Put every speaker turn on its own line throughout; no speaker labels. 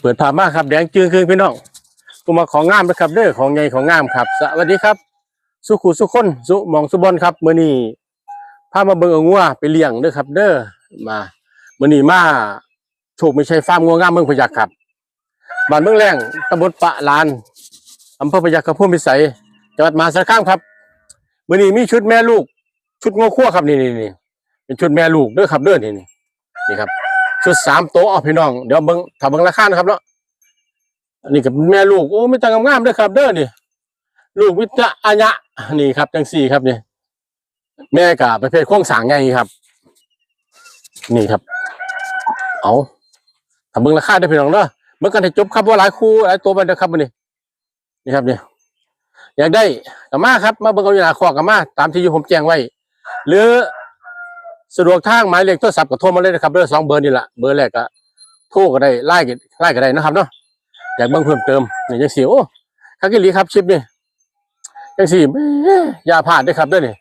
เปิดภาพมาครับแดงจืงคืนพี่น้องกูมาของงามนะครับเด้อของใหญ่ของงามครับ สวัสดีครับ สุขุสุขคนสุมองสุบอนครับมื้อนี้พามาเบิ่งเอางัวไปเลี้ยงเด้อครับ เด้อมามื้อนี้มาโชคไม่ใช่ฟาร์มงัวงามเมืองพยัคฆ์ครับบ้านเมืองแรงตำบลปะลานอำเภอพยัคฆ์พุ่มพิสัยจังหวัดมหาสารคามครับมื้อนี้มีชุดแม่ลูก ชุดงัวคั่วครับนี่นี่นี่เป็นชุดแม่ลูกเด้อครับเด้อนี่นี่นี่ครับ ชุดสามโต๊ะเอาพี่น้องเดี๋ยวเบิ่งถ้าเบิ่งราคานะครับเนาะอันนี้กับแม่ลูกโอ้ไม่ต่างงามเด้อครับ เด้อนี่ลูกวิจอาญะนี่ครับจังสี่ครับนี่แม่กับประเภทโค้งสางไงครับ นี่ครับ เอาถ้าเบิ่งราคาได้พี่น้องเด้อเมื่อกันให้จบครับว่าหลายคู่หลายตัวไปเด้อครับมื้อนี้นี่ครับนี่อยากได้กับมาครับ มาเบิ่งเอาอยู่หนาคอกกับมาตามที่อยู่ผมแจ้งไว้ หรือ สะดวกทางหมายเลขโทรศัพท์ก็โทรมาเลยนะครับเบอร์สองเบอร์นี่แหละเบอร์แรกก็โทรก็ได้ไล่ก็ไล่ก็ได้นะครับเนาะอยากเบิ่งเพิ่มเติมนี่จังสี่โอ้คักกิลีครับชิปนี่จังสี่แหม่อย่าพลาดด้วยครับด้วยนี่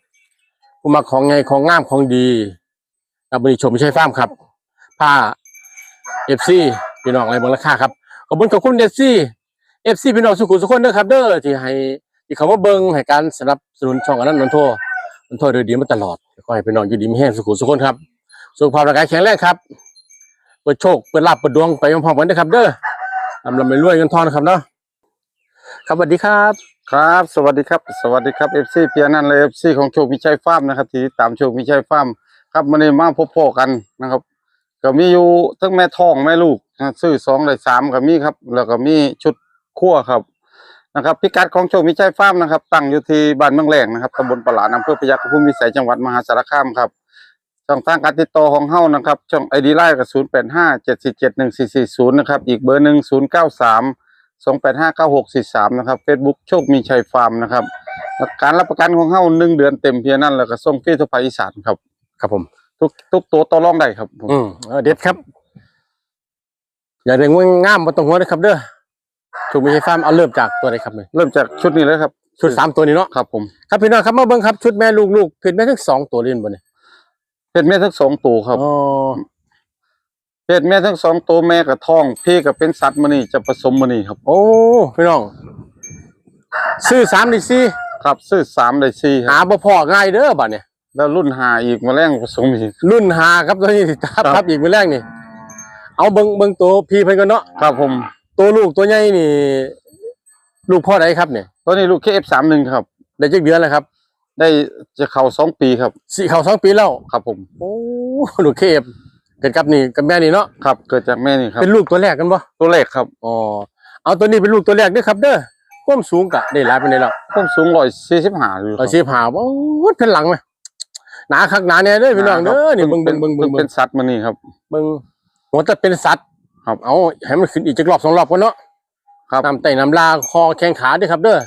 กูมาของไงของงามของดีกับบริชมไม่ใช่ฟ้ามครับผ้าเอฟซีพี่น้องอะไรบางราคาครับขอบคุณขอบคุณเอฟซีเอฟซีพี่น้องสุขุมสุขคนเด้อครับเด้อที่ให้ที่เขามาเบิ่งให้การสนับสนุนช่องอันนั้นนันโทร มันโทษโดยดีมาตลอดขอให้พี่น้องอยู่ดีมีแห้งสุขุมสุขคนครับสุขภาพร่างกายแข็งแรงครับเปิดโชคเปิดลาบเปิดดวงไปพร้อมๆกันนะครับ เด้อลำลำไปรวยเงินทองนะครับเนาะครับสวัสดีครับ
ครับ สวัสดีครับ สวัสดีครับเอฟซีเพียนันเลยเอฟซีของโชคมิชัยฟาร์มนะครับที่ตามโชคมิชัยฟาร์มครับมันนี้มาพบพ่อกันนะครับ ก็มีอยู่ทั้งแม่ท้องแม่ลูกนะซื้อสองได้สามก็มีครับ แล้วก็มีชุดคั่วครับ นะครับพิกัดของโชคมิชัยฟาร์มนะครับตั้งอยู่ที่บ้านเมืองแรงนะครับตำบลปลาดอำเภอพยัคฆภูมิวิสัยจังหวัดมหาสารคามครับช่องทางการติดต่อของเฮานะครับช่องไอดีไลน์กับศูนย์แปดห้าเจ็ดสี่เจ็ดหนึ่งสี่สี่ศูนย์นะครับอีกเบอร์หนึ่งศูนย์เก้าสามสองแปดห้าเก้าหกสี่สามนะครับเฟซบุ๊กโชคมีชัยฟาร์มนะครับการรับประกันของเฮาหนึ่งเดือนเต็มเพียงนั้นแล้วก็ส่งฟรีทั่วภาคอีสานครับ
ครับผม
ทุกทุกตัวต่อรองได้ครับผม
อืมเออเด็ดครับ อย่าเร่งว่างามมาตรงหัวนะครับเด้อ ถูกไม่ใช่ฟาร์มเอาเริ่มจากตัวไหนครับเนี่ย
เริ่มจากชุดนี้เลยครับ
ชุดสามตัวนี้เนาะ
ครับ ผม
ครับพี่น้องครับมาเบิ่งครับชุดแม่ลูกลูกเพชรแม่ทั้งสองตัวเล่นบนเนี่ย
เพศแม่ทั้งสองตัวครับ
อ๋อ
เพศแม่ทั้งสองตัวแม่กับท้อง พี่กับเป็นสัตว์มันนี่จะผสมมันนี่ครับ
โอ้พี่น้องซื้อสามดิสี่
ครับซื้อสามได้สี่ค
หา
รับ
บ่พอง่ายเด้อบัดเนี่ย
แล้วรุ่นหาอีกมาแรงผสมอีก
รุ่นหาครับตัวนี้สิครับ
ครับ
ครับอีกมือแรกนี่เอาเบิงเบิงตัวพี่เพิ่นกันเนาะ
ครับผม
ตัวลูกตัวใหญ่นี่ ลูกพ่อใดครับเนี่ย
ตัวนี้ลูกเคเอฟสามหนึ่งครับ
ได้จักเดือนแล้วครับ
ได้จะเข้าสองปีครับ
สี่เขาสองปีแล้ว
ครับผม
โอ้ลูกเคฟเกิดกับนี่กับแม่นี่เนาะ
ครับ เกิดจากแม่นี่ครับ
เป็นลูกตัวแรกกันบ่
ตัวแรกครับ
อ๋อเอาตัวนี้เป็นลูกตัวแรกเด้อครับ เด้อความสูงกะได้หลายปานใดแล้ว
ผมสูงร้อยสี่สิบห้าอยู่ค
ร้
รั
อยสิบห้าโอ้ยเป็นหลังไหมหนาคักหนาแน่เด้อพี่น้องเด้อนี่เบิ่งเบิ่งเบิ่งเบิ่ง
เป็
เบิ่
น
ง
สัตว์มันนี่ครับ
เบิ่งหัวจะเป็นสัตว์
ครับ
เอาให้มันขึ้นอีกจักรอบสองรอบก่อนเนาะ
ครับ
น้ำไตน้ำลาคอแข้งขาด้วยครับ เด้อ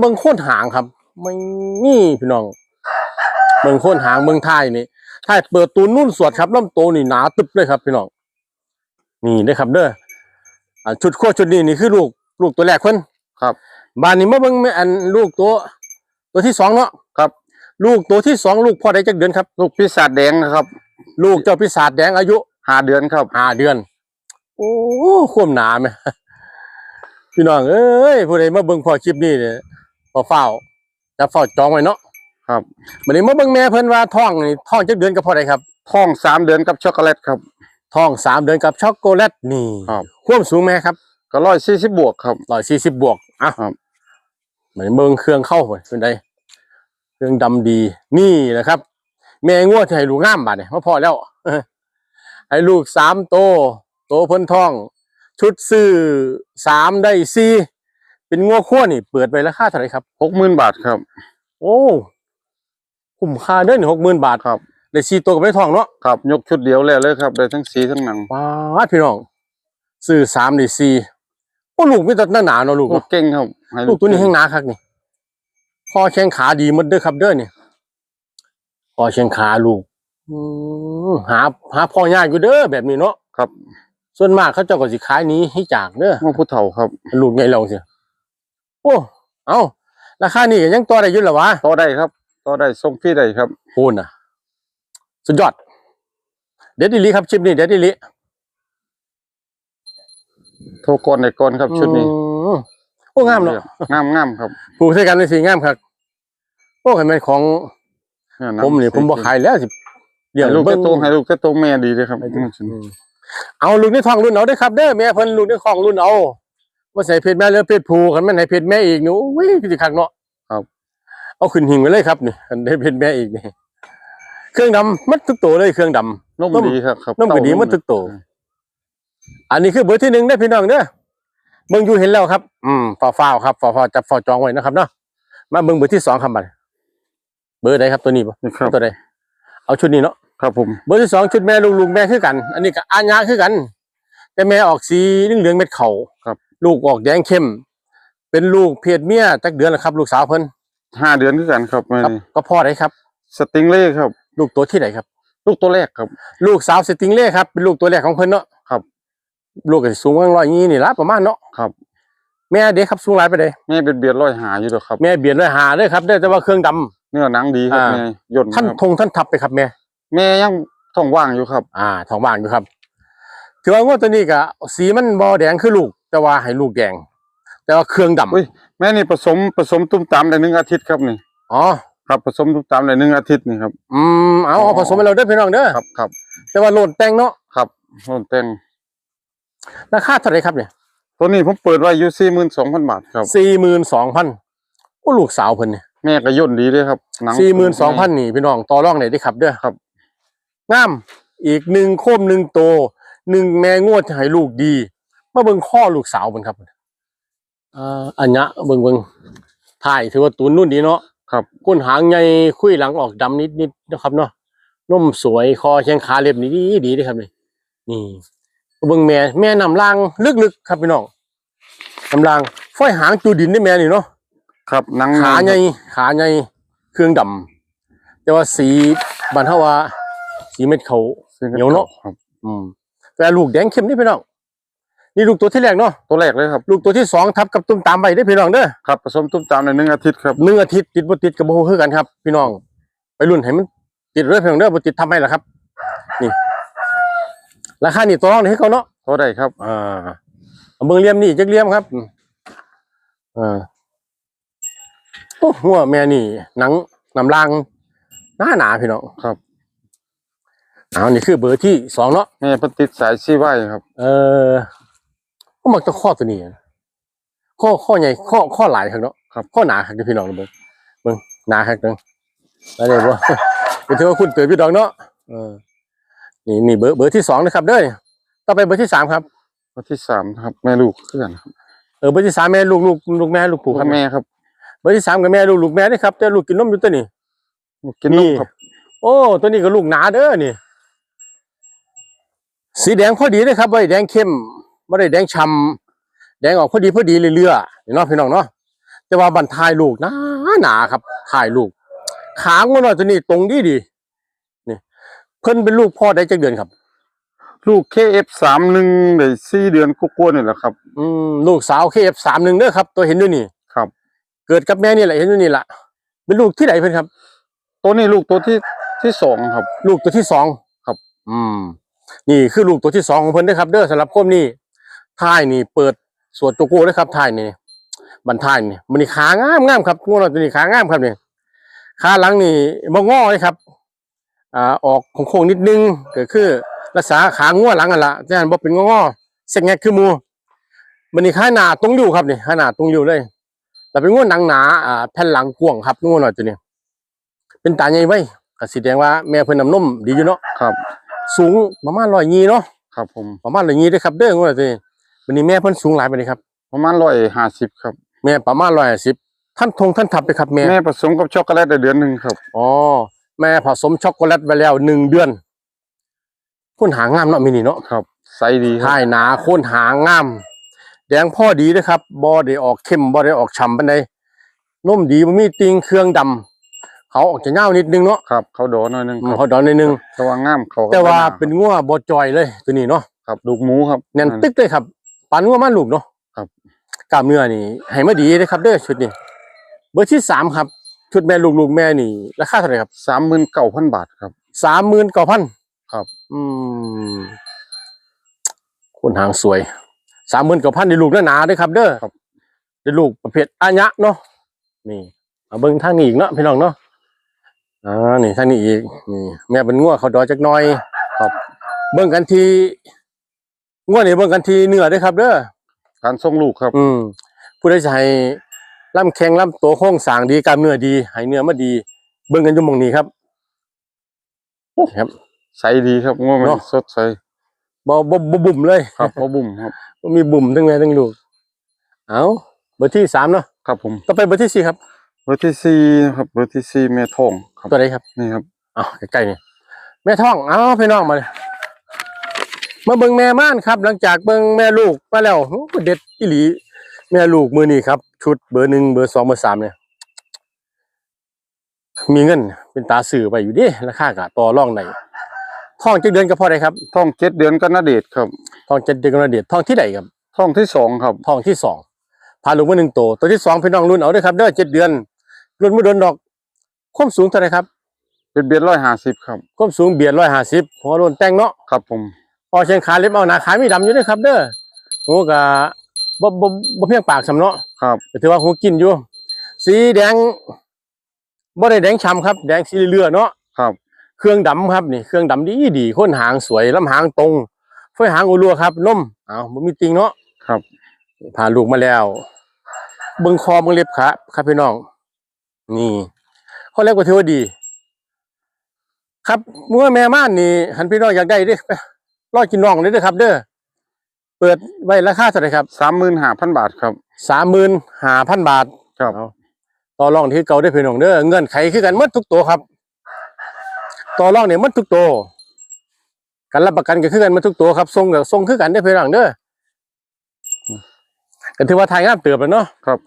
เบิ่งโค่นหางครับไม่นี่พี่น้องเบิ่งโค่นหางเบิ่งท้ายนี่ท้ายเปิดตูนนุ่นสวดครับลำโตวนี่หนาตึบเลยครับ พี่น้องนี่เด้อครับ เด้ออ่าชุดโคชุดนี้นี่คือลูกลูกตัวแรกเพิ่น
ครับ
บ้านนี้มาเบิ่งแม่อันลูกตัว ตัวที่สองเนาะ
ครับ
ลูกตัวที่สองลูกพ่อได้จักเดือนครับ
ลูกปีศาจแดงนะครับ
ลูกเจ้าพิศาจแดงอายุ
ห้าเดือนครับ
ห้าเดือน โอ้ควมหนาไหมพี่น้องเอ้ยผู้ใดมาเบิ่งพอคลิปนี้เนี่ยพอเฝ้าจะเฝ้าจองไว้เนาะ
ครับ
บัดนี้มาเบิ่งแม่เพิ่นว่าท้องนี่ท้องจักเดือนกับพ่อใดครับ
ท้องสามเดือนกับช็อกโกแลตครับ
ท้องสามเดือนกับช็อกโกแลตนี่
ครับ
ความสูงแม่ครับ
ก็ร้อยสี่สิบบวกครับ
ร้อยสี่สิบบวกอะ
ครับ
เหมือนเบิ่งเครื่องเข้าไปเป็นไดเครื่องดำดีนี่นะครับ แม่งัวที่ให้ลูกงามบาดเนี่ยมาพอแล้วให้ลูกสามโต โตเพิ่นท้อง ชุดซื้อสามได้สี่เป็นงัวขั้วนี่ เปิดไปราคาเท่าไหร่ครับ
หกหมื่นบาทครับ
โอ้คุ้มค่าเด้อหหกหมื่นบาท
ครับ
ได้สี่ตัวกับไม่ท้องเนาะ
ครับ ยกชุดเดียวแล้วเลยครับได้ทั้งสีทั้งหนัง
ป้าดพี่น้องซื้อสามได้สี่โอ้ลูกมีแต่หน้าหนาเนาะลูก
ลู
เนาะ
กเก่งครับให้
ลูกตัวนี้แห้งหนาคักนี่คอแข้งขาดีหมดเด้อครับเด้อนี่คอแข้งขาลูกอืมหาหาพ่อยากอยู่เด้อแบบนี้เนาะ
ครับ
ส่วนมากเขาเจ้าก็สิขายหนี้ให้จากเด้อ
มาผู้เฒ่าครับ
ลูกใหญ่ลงสิโอ้ เอาราคานี่ก็ยังต่อได้อยู่เหรอวะ
ต่อได้ครับต่อได้ส่งฟรีได้ครับ
พูนน่ะ สุดยอด เด็ดดิลีครับชิปนี่เด็ดดิลี
โทรก่อนในก่อนครับชุดนี้
อืมโอ้งามเนาะ
งามงามครับ
ปลูกใส่กันเลยสิงามครับโอ้เห็นไหมของ
เนี่ยะ
ผมนี่ผมบ่ขายแล้วสิเดี๋ยว
ให้ลูก
เบิ่
แค่
ง
โตให้ลูกแค่โตแม่ดีเลยครับ
อืม เอาลูกในท้องรุ่นเอาได้อครับเด้อแม่เพิ่นลูกในท้องรุ่นเอาว่าใส่เพชรแม่หรือเพชรผูคันแม่นให้เพชรแม่อีกนี่โอ้ยคือสิคักเนาะ
ครับ
เอาขึ้นหิ่งไปเลยครับนี่อันได้เพชรแม่อีกนี่เครื่องดำมัดทุกตัวเลยเครื่องดำ
นุ่ม
นุ่ม
ดีครับครับ
น้ำก็ดีมัดทุกตัวอันนี้คือเบอร์ที่หนึ่งได้อพี่น้องเด้อเบิ่งอยู่เห็นแล้วครับ อืมฝ่าฟ้าวครับฝ่าฟ้าวจับฝ่าจองไว้นะครับเนาะมาเบิ่งเบอร์ที่สองครับบัดเบอร์ใดครับตัวนี้บ่
นี่ครับ
ตัวใดเอาชุดนี้เนาะ
ครับผม
เบอร์ที่สองชุดแม่ลูกลูกแม่คือกัน อันนี้ก็อาญาคือกัน แต่แม่ออกสีเหลืองๆเม็ดเขา
ครับ
ลูกออกแดงเข้ม เป็นลูกเพศเมียจักเดือนแล้วครับ ลูกสาวเพิ่น
ห้าเดือนด้วยกันครับแม่
ครับ
นี่
ก็พ่อได้ครับ
สติงเล่ครับ
ลูกตัวที่ไหนครับ
ลูกตัวแรกครับ
ลูกสาวสติงเล่ครับเป็นลูกตัวแรกของเพิ่นเนาะ
ครับ
ลูกก็สิสูงประมาณร้อยยี่นี่ละประมาณเนาะ
ครับ
แม่เด็กครับสูงหลายไปเลย
แม่เป็นเบียดร้อยหาอยู่ดอกครับ
แม่เบียดเลยหาเลยครับได้แต่ว่าเครื่องดำ
เนื้อหนังดีครับ
อ่า
แม่ย่น
ท่าน
ครับ
ทงท่านทับไปครับแม่
แม่ยังท้องว่างอยู่ครับ
อ่าท้องว่างอยู่ครับ ถือว่างวดตัวนี้ก็สีมันบอแดงคือลูก แต่ว่าให้ลูกแดง แต่ว่าเครื่องดำ
อุ้ยแม่นี่ผสมผสมตุ้มตามได้หนึ่งอาทิตย์ครับนี่
อ๋อ
ครับผสมตุ้มตามได้หนึ่งอาทิตย์นี่ครับ
อืมเอาเอาผสมไปเราเด้อพี่น้องเด้อ
ครับครับ
แต่ว่าโหลดแต่งเนาะ
ครับโน่นแต่ง
ราคาเท่าไหร่ครับเนี่ย
ตัวนี้ผมเปิดไว้อยู่สี่หมื่นสองพันบาทครับ
สี่หมื่นสองพันโอ้ลูกสาวเพิ่นเนี่ย
แม่ก็ย่นดีเลยครับหนัง
สี่หมื่นสองพันนี่พี่น้องต่อรองไหนได้ครับเด้อ
ครับ
งามอีกหนึ่งโคมหนึ่งโตหนึ่งแม่งวดจะให้ลูกดี มาเบิ่งข้อลูกสาวเพิ่นครับอ่าอันเนี้ยเบิ่งเบิ่งถ่ายถือว่าตูนนุ่นดีเนาะ
ครับ
ก้นหางใหญ่คุยหลังออกดำนิดนิดๆนะครับเนาะนุ่มสวยคอแข้งขาเรียบนี่ดีดีเด้อครับนี่นี่เบิ่งแม่แม่นำล่างลึกๆครับพี่น้องนำล่างฝ้อยหางจูดินได้แม่นี่เนาะ
ครับหนัง
ขาใหญ่ขาใหญ่เครื่องดำแต่ว่าสีบันเทาว่า สีเม็ดเขาเหนียวเนอะ
ครับ
อืม แต่ลูกแดงเข้มนี่พี่น้อง นี่ลูกตัวที่แรกเนาะ
ตัวแรกเลยครับ
ลูกตัวที่สองทับกับตุ้มตามไปได้อพี่น้องเด้อ
ครับผสมตุ้มตามในหนึ่งอาทิตย์ครับ
หนึ่งอาทิตย์ติดบ่ติดกับโบคือกันครับ พี่น้อง ไปรุ่นให้มันติดเรื่อยพี่น้องเด้อบ่ติดทำให้ล่ะครับ นี่ ราคานี่ตัวรองนี่ให้เขาเนาะ
เท่าไรครับ
อ่าเอาเบิ่งเหลี่ยมนี่จักเหลี่ยมครับอืมอ่าโอ้หัวแม่นี่หนังน้ำลางหน้าหนาพี่น้อง
ครับ
เอานี่คือเบอร์ที่สองเนาะ
แม่เพิ่นติดสายซีไว้ครับ
เออก็มักจะข้อตัวนี้อะข้อข้อใหญ่ข้อข้อหลายครับเนาะ
ครับ
ข้อหนาครับเดี๋ยวพี่น้องเบิ่งเบิ่งหนาครับเนาะอะไรบ่ เป็นถือว่าคุณเติบพี่ดอกเนาะเออนี่นี่เบอร์เบอร์ที่สองนะครับเด้อต่อไปเบอร์ที่สามครับ
ตัวที่สามครับ แม่ลูกเพื่อนครับ
เออเบอร์ที่สามแม่ลูกลูกลูกแม่ลูกปู่ครับ
แม่ครับ
เบอร์ที่สามกับแม่ลูกลูกแม่นี่ครับแต่ลูกกินนมอยู่ตัวนี้
ลูกกินน
นี่
มครับ
โอ้ ตัวนี้ก็ลูกหนาเด้อนี่ สีแดงพอดีเลยครับไว้แดงเข้มไม่ได้แดงช้ำแดงออกพอดีพอดีเรื่อยๆนี่เนาะพี่น้องเนาะแต่ว่าบันทายลูกหนาหนาครับถ่ายลูกขางมันหน่อยตัวนี้ตรงดีดีนี่เพิ่นเป็นลูกพ่อได้จักเดือนครับ
ลูกเคเอฟสามหนึ่งได้สี่เดือนกุ๊กๆนี่แหละครับ
อืมลูกสาวเคฟสามหนึ่งเด้อครับ ตัวเห็นด้วยนี่
ครับ
เกิดกับแม่นี่แหละเห็นด้วยนี่แหละเป็นลูกที่ไหนเพิ่นครับ
ตัวนี้ลูกตัวที่ที่สองครับ
ลูกตัวที่สอง
ครับ
อืม นี่คือลูกตัวที่สองของเพิ่นเด้ครับ เด้อสำหรับคมนี่ท้ายนี่เปิดสวดโจโก้เด้ครับท้ายนี่บันท้ายนี่มันนี่ขางามงามครับงูเราตัวนี้ขางามครับนี่ขาหลังนี่บ่งอเลยครับอ่าออกโค้งๆนิดนึงก็คือรักษาขางัวหลังกันละแต่อันบ่เป็นงอเส้นแงคือมูมันนี่ขาหนาตรงอยู่ครับนี่ขาหนาตรงอยู่เลยแต่เป็นงูหนังหนาอ่าแผ่นหลังกว้างครับงูหน่อยตัวนี้ เป็นตาใหญ่ไว้ก็สิแดงว่าแม่เพิ่นน้ำนมดีอยู่เนาะ
ครับ
สูงประมาณร้อยยีเนาะ
ครับผม
ประมาณร้อยยีเด้อครับเด้องวดนี้วันนี้แม่เพิ่นสูงหลายปานนี้ครับ
ประมาณร้อยห้าสิบครับ
แม่ประมาณร้อยสิบท่านทงท่านทับไปครับแม่
แม่ผสมกับช็อกโกแลตได้เดือนหนึ่งครับ
อ๋อแม่ผสมช็อกโกแลตไปแล้วหนึ่งเดือนคนหางามเนาะมินี่เนาะ
ครับไซส์ดีครับ
ท้ายหนาโคนหางาม แดงพ่อดีเด้อครับบ่ได้ออกเข้มบ่ได้ออกฉ่ำปานใดนมดีบ่มีติงเครื่องดำ เขาออกจะเงาวนิดนึงเนาะ
ครับ เขาโดนหน่อยหนึง
อื
ค
ม
รับ
เขาดอนนิดนึง
แต่ว่างามเขาก็
แต่ว่า
ไม่
เป็นงัวบ่จอยเลยตัวนี้เนาะ
ครับลูกหมูครับ
แน่นตึกเลยครับปานงัวมันลูกเนาะ
ครับ
กล้ามเนื้อนี่ให้มาดีเลยครับเด้อชุดนี้เบอร์ที่สามครับ ชุดแม่ลูกลูกแม่นี่ราคาเท่าไหร่ครับ
สามหมื่นเก้าพันบาทครับ
สามหมื่นเก้าพัน
ครับ
อืมคนหางสวยสามหมื่นกับพันในลูกหนาๆเด้วยครับ เด้อ
ครับ
ในลูกประเภทอัญะเนาะนี่เอาเบิ้งทางนี้อีกเนาะพี่น้องเนาะ อ่านี่ทางนี้อีกนี่แม่เป็นงัวเขาดอจักหน่อย
ครับ
เบิ้งกันทีงัวนี่เบิ้งกันทีเนื้อเด้วยครับ เด้อ
การส่งลูกครับ
อืมผู้ใดจะให้ล่ำแข็งล่ำตัวโค้งสร้างดีกล้ามเนื้อดีให้เนื้อมาดี เบิ่งกันอยู่หมองนี้ครับครับ
ใสดีครับง่วงมัน
เนาะ
สดใส
บ่บ่บ่บุ่มเลย
ครับพอบุ่มครับ
บ่มีบุ่มทั้งแม่ทั้งลูกเอาเบอร์ที่สามเนาะ
ครับผม
ต่อไปเบอร์ที่สี่ครับ
เบอร์ที่สี่ครับเบอร์ที่สี่แม่ทองครับ
ตัวไหนครับ
นี่ครับ
อ้าวใกล้ๆนี่แม่ท้องเอาพี่น้องมาเลยมาเบิ่งแม่ม่านครับ หลังจากเบิ่งแม่ลูกมาแล้วโอ้เด็ดอีหลี แม่ลูกมือนี้ครับ ชุดเบอร์หนึ่งเบอร์สองเบอร์สามเนี่ยมีเงินเป็นตาสื่อไปอยู่ดิราคากะต่อรองไหนท้องเจ็ดเดือนก็พอได้ครับ
ท้องเจ็ดเดือนก็นาเดชน์ครับ
ท้องเจ็ดเดือนกระเดียดท้องที่ไหนครับ
ท้องที่สองครับ
ท้องที่สองพาลูกมาหนึ่งตัวตัวที่สองพี่น้องรุ่นเอาด้วยครับเด้อเจ็ดเดือน รุ่นไม่โดนดอกความสูงเท่าไหรครับ
เป็นเบียดร้อยห้าสิบครับ
ความสูงเบียดร้อยห้าสิบหัวโดนแต่งเนาะ
ครับผม
พอเชียงขาเล็บเอาหนาขามีดำอยู่ด้วยครับ เด้อหัวกะบ่บ่บ่เพียงปากสำเนาะ
ครับ
แต่ถือว่าหัวกินอยู่ สีแดงบ่ได้แดงช้ำครับ แดงสีเลือๆเนาะ
ครับ
เครื่องดำครับนี่เครื่องดำดีดีๆค้นหางสวยลำหางตรงเฟ้ยหางอุลัวครับนมเอาบ่มีติงเนาะ
ครับ
พาลูกมาแล้วเบิ่งคอเบิ่งเล็บขาครับพี่น้อง นี่ข้อแรกก็ถือว่าดี ครับเมื่อแม่ม่านนี่หันพี่น้องอยากได้เด้อรอกินน้องเลยเด้อครับ เด้อเปิดไว้ราคาเท่าไหร่ครับ
สามหมื่นห้าพันบาทครับ
สามหมื่นห้าพันบาท
ครับ
เอาต่อรองที่เก่าได้อพี่น้องเด้อเงื่อนไขคือกันหมดทุกตัวครับ ต่อรองเนี่ยหมดทุกตัวการรับประกันก็คือกันหมดทุกตัวครับทรงกับทรงคือกันได้อพี่น้องเด้อก็ถือว่าทายงามเติบแล้วเนาะ
ครับ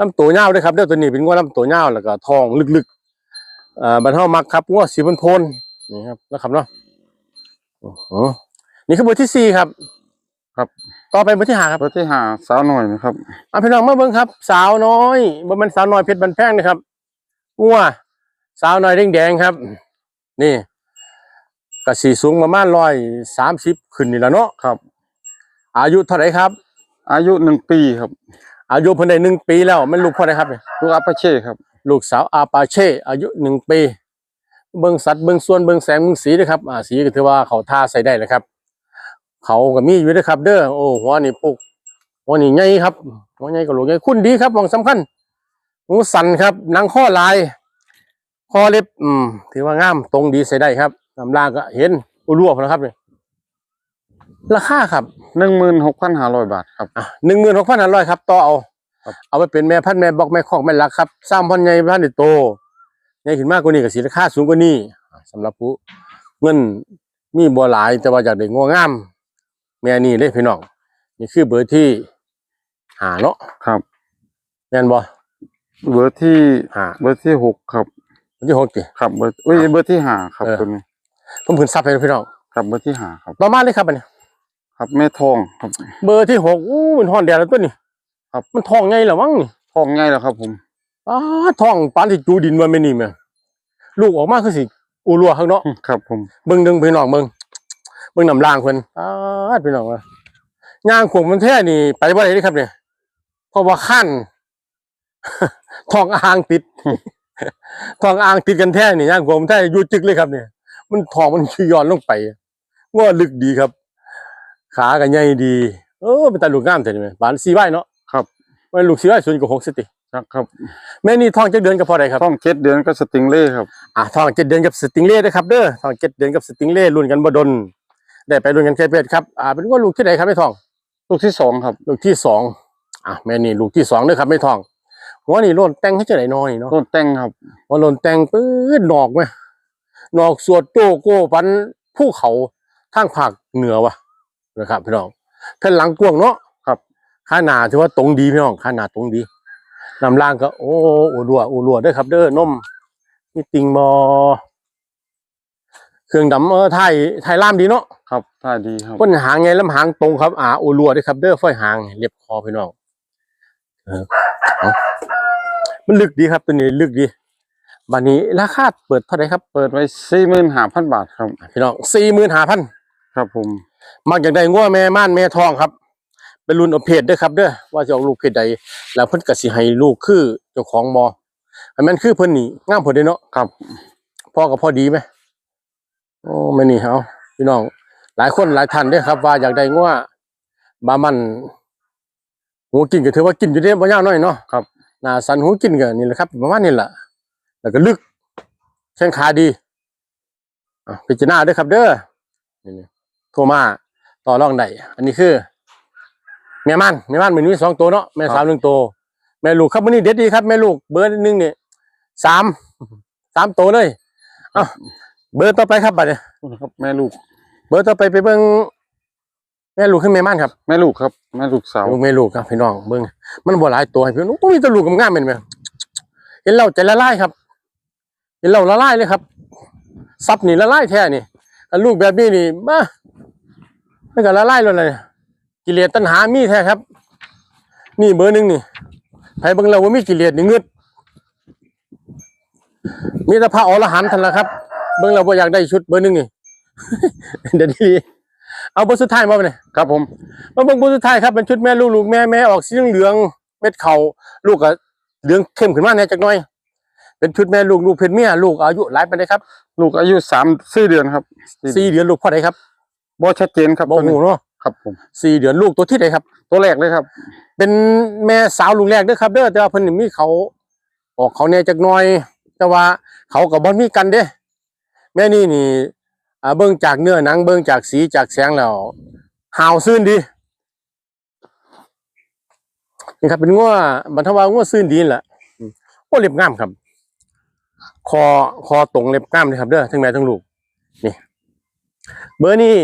ลำตัวเงาวด้วยครับเด้อตัวนี้เป็นงัวลำตัวเงาวแล้วก็ทองลึกๆอ่าบรรเทามักครับงัวสีพันโพนนี่ครับนะครับเนาะอ๋อนี่คือเบอร์ที่สี่ครับ
ครับ
ต่อไปเบอร์ที่ห้าครับ
เบอร์ที่ห้าสาวหน่อยนะครับ
อะพี่น้องมาเบิ่งครับ สาวน้อยบ่แมันสาวน้อยเพชรบันแพงนะครับงัวสาวน้อยแดงๆครับ นี่ก็สีสูงประมาณร้อยสามสิบขึ้นนี่แหละเนาะ
ครับ
อายุเท่าไหร่ครับ
อายุหนึ่งปีครับ
อายุเพิ่นได้หนึ่งปีแล้วมันลูกพ่อได้ครับเนี่ย
ลูกอัปาเช่ครับ
ลูกสาวอาปาเช่อายุหนึ่งปี เบิ่งสัตว์เบิ่งส่วนเบิ่งแสงเบิ่งสีด้วยครับอ่าสีก็ถือว่าเขาท่าใส่ได้เลยครับ เขาก็มีอยู่ด้วยครับ เด้อโอ้หัวนี่ปุกหัวนี่ใหญ่ครับหัวใหญ่ก็หลวงใหญ่คุณดีครับมองสำคัญหูสันครับหนังข้อลายคอเล็บอืมถือว่างามตรงดีใส่ได้ครับลำลางก็เห็นอุรวบนะครับเนี่ย ราคาครับ
หนึ่งหมื่นหกพันห้าร้อยบาทครับ
หนึ่งหมื่นหกพันห้าร้อยครับต่อเอา
ครับ
เอาไปเป็นแม่พันธุ์แม่บอกแม่คอกแม่ลักครับสร้างพันธุ์ใหญ่พันธุ์ได้โตใหญ่ขึ้นมากกว่านี้ก็สีราคาสูงกว่านี้อ่าสำหรับผู้เงินมีบัวหลายแต่ว่าอยากได้งัวงามแม่นี่เลยพี่น้องนี่คือเบอร์ที่หาเนาะ
ครับ
แม่นบ่
เบอร์ที่
หา
เบอร์ที่หกครับ
เบอร์ที่หกดิ
ครับเบอร์เอ้ยเบอร์ที่ห้าครับ
เออ
ตัวนี้
ผมผืนซับให้พี่น้อง
ครับเบอร์ที่ห้าครับ
ต่อมาเลยครับอันนี้
ครับแม่ทองครับ
เบอร์ที่หกอู้มันห่อนแดดแล้วตัวนี้
ครับ
มันทองไงเหรอมั้งนี่
ทองง่ายแล้วครับ ผม
อ้าทองปานที่จูดินมันไม่นี่แม่ลูกออกมาคือสิอูรัวข้างเนาะ
ครับ ผม
เบิ่งดึงพี่น้องเบิ่งเบิ่งน้ำล่างเพิ่นอ้าดพี่น้องว่าย่างขวงมันแท้นี่ ไปบ่ได้เด้ครับเนี่ยเพราะว่าขั้นทองอ่างติดทองอ่างติดกันแท้นี่ย่างขวงมันแท้อยู่จึกเลยครับเนี่ยมันทองมันย้อนลงไปง้อลึกดีครับ ขาก็ใหญ่ดีเออเป็นตาลูกงามแท้นี่แม่บานสีไว้เนาะ
ครับ
ว่าลูกสีไว้ส่วนก็6สติ
ครับครับ
แม่นี่ท้องจักเดือนก็พอได้ครับ
ท้องเจ็ดเดือนก็สติงเล่ครับ
อะทองเจ็ดเดือนกับสติงเล่ด้วยครับเด้อทองเจ็ดเดือนกับสติงเล่รุ่นกันบ่ดนได้ไปรุ่นกันแค่เพศครับอ่าเป็นว่าลูกที่ไหนครับไม่ทอง
ลูกที่สองครับ
ลูกที่สองอะแม่นี่ลูกที่สองเด้อครับไม่ทองหัวนี่โลนแต่งให้เจ้าไหนนอนี่เนาะ
ต้นแต่งครับ
หัวโลนแต่งปื้ดนอกไหมนอกสวดโจโก้ปันภูเขาทางภาคเหนือวะ นะครับพี่น้องแผ่นหลังกว้างเนาะ
ครับ
ข้าหนาถือว่าตรงดีพี่น้องข้าหนาตรงดีนำล่างก็โอ้อูรัวอูรัวเด้อครับ เด้อนมนี่ติงบอเครื่องดำเออไทยไทยล่ามดีเนาะ
ครับท่าดีครับ
ก้นหางไงลำหางตรงครับอ่าอูรัวเด้อครับ เด้อฝ้อยหางเรียบคอพี่น้องเออเอามันลึกดีครับตัวนี้ลึกดีบัดนี้ราคาเปิดเท่าไหร่ครับ
เปิดไว้สี่หมื่นห้าพันบาทครับ
พี่น้องสี่หมื่นห้าพัน
ครับผม
มักอยากได้งัวแม่ม่านแม่ทองครับ เป็นรุ่นอเพศด้อครับเด้อว่าจะออกลูกเพศใด แล้วเพิ่นก็สิให้ลูกคือเจ้าของบ่อันนั้นคือเพิ่นนี่งามพอดีเนาะ
ครับ
พ่อกับพ่อดีไหมโอ้แม่นี่เอาพี่น้อง หลายคนหลายท่านเด้อครับ ว่าอยากได้งัวบามันหูกินก็ถือว่ากินอยู่เด้บ่ยาวน้อยเนาะ
ครับ
หน้าสันหูกินก็นี่แหละครับประมาณนี้แหละแล้วก็ลึกแข้งขาดีอะพิจารณาด้อครับเด้อนี่ โทรมาต่อรองได้อันนี้คือแม่มันแม่มันมันมีสองตัวเนาะแม่สาวหนึ่งตัวแม่ลูกครับวันนี้เด็ดดีครับแม่ลูกเบอร์หนึ่งนี่สามสามตัวเลยเอ้าเบอร์ต่อไปครับบัดเนี่ย
ครับแม่ลูก
เบอร์ต่อไปไปเบิ่งแม่ลูกขึ้นแม่มันครับ
แม่ลูกครับแม่ลูกสาว
ลูกแม่ลูกครับพี่น้องเบิ่งมันบ่หลายตัวให้พี่น้องโอ้มีแตัวลูกงามๆเป็นไหมเห็นเราใจละลายครับ เห็นเราละลายเลยครับซับนี่ละลายแท้นี่อันลูกแบบนี้นี่มา มันก็ละลายแล้วนะกิเลสตัณหามีแท้ครับ นี่เบอร์หนึ่งนี่ใครเบิ่งเราว่ามีกิเลสนี่เงืดมีแต่พระอรหันต์ทันละครับ เบิ่งเราบ่อยากได้ชุดเบอร์หนึ่งนี่ เดี๋ยวดีเอาเบอร์สุดท้ายมาไปเลย
ครับผม
มาเบิ่งบุญสุดท้ายครับเป็นชุดแม่ลูกลูกแม่แม่ออกสีเหลืองๆเม็ดเขาลูกก็เหลืองเข้มขึ้นมาแน่จักหน่อย เป็นชุดแม่ลูกลูกเพศเมียลูกอายุหลายปานใดครับ
ลูกอายุสามสี่เดือนครับ
สี่เดือนลูกพ่อใดครับ
บ่ชัดเจนครับ
บ่
ตัว
หู
นี้
เนาะ
ครับผม
สี่เดือนลูกตัวที่ใดครับ
ตัวแรกเลยครับ
เป็นแม่สาวลูกแรกเด้อครับเด้อแต่ว่าเพิ่นนี่มีเขาออกเขาแน่จักหน่อย แต่ว่าเขาก็บ่มีกันเด้ แม่นี่นี่อ่าเบิ่งจากเนื้อหนังเบิ่งจากสีจากแสงแล้วหาวซื่นดีนี่ครับเป็นงัวบรรทว่างัวซื่นดีนั่นแหละอืมโอ้เล็บงามครับ คอคอตรงเล็บงามเลยครับเด้อทั้งแม่ทั้งลูกนี่ เบอร์นี่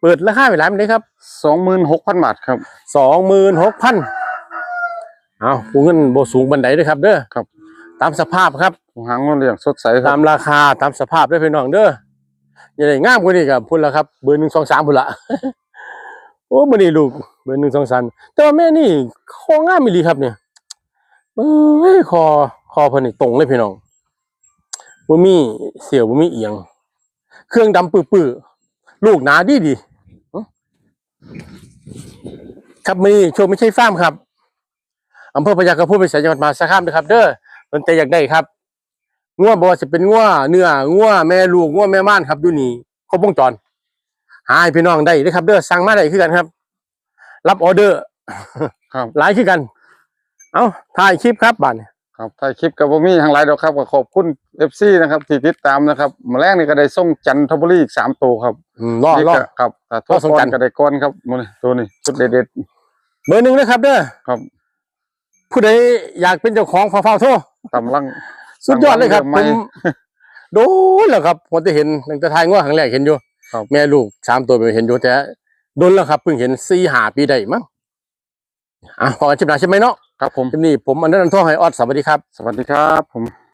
เปิดราคาไปหลายมันได้ครับ
สองหมื่นหกพันบาทครับ
สองหมื่นหกพันเอาผู้เงินโบสูงบันไดด้วยครับ เด้อ
ครับ
ตามสภาพครับ
หางมันเรียงสดใสครั
ตา
บ
มราคาตามสภาพด้วยพี่น้องเด้ออย่าได้งามกว่านี้กับพุ่นละครับ เบอร์หนึ่งสองสามพุ่นละโอ้มันนี่ลูกเบอร์หนึ่งสองสามแต่ว่าแม่นี่คองามมิลีครับเนี่ยเอ้ยคอคอเพิ่นนี่ตรงเลยพี่น้องบ่มีเสียวบ่มีเอียง เครื่องดำปื้อๆลูกหนาดีดีอื้อครับมีโชว์ไม่ใช่ฟาร์มครับอำเภอพญากระพู้เป็นสายจังหวัดมหาสารคามนะครับ เด้อสนใจอยากได้ครับงัวบ่ว่าจะเป็นงัวเนื้องัวแม่ลูกงัวแม่ม่านครับอยู่นี่ครบวงจร หาให้พี่น้องได้เด้อครับ เด้อสั่งมาได้คือกันครับ รับออเดอร์
ครับ
หลายคือกัน เอาถ่ายคลิปครับบัดนี้
ครับถ่ายคลิปกับผมมีทางไลน์ดอกครับก็ขอบคุณเอฟซีนะครับที่ติดตามนะครับมาแรกนี่ก็ได้ส่งจันทบุรีอีกสามตัวครับ
อืมรอ
นี่
รอ
ก็ครับแต่
ร
ตัว
อส่ง
ก้อ
จั
น
นทร์
ก็ได้ก้อนครับมันตัวนี้ชุดเด็ด
เบอร์หนึ่งนะครับเด้อ
ๆครับ
ผู้ใดอยากเป็นเจ้าของฟ้าเฝ้าโทร
ตำลัง
สุดยอดเลยครับ
ทาง
ผ
บ้าน
ม
เรื่องไม้
โดนแล้วครับผมจะเห็นตั้งแต่ทายงัวครั้งแรกเห็นอยู่
ครับ
แม่ลูกสามตัวไปเห็นอยู่แต่โดนแล้วครับเพิ่งเห็นสี่หาปีได้มั้งอะพอกันชิมหนาใช่ไหมเนาะ
ครับผม
คลิปนี้ผมอันนั้นทองให้ออดสวัสดีครับ
สวัสดีครับผม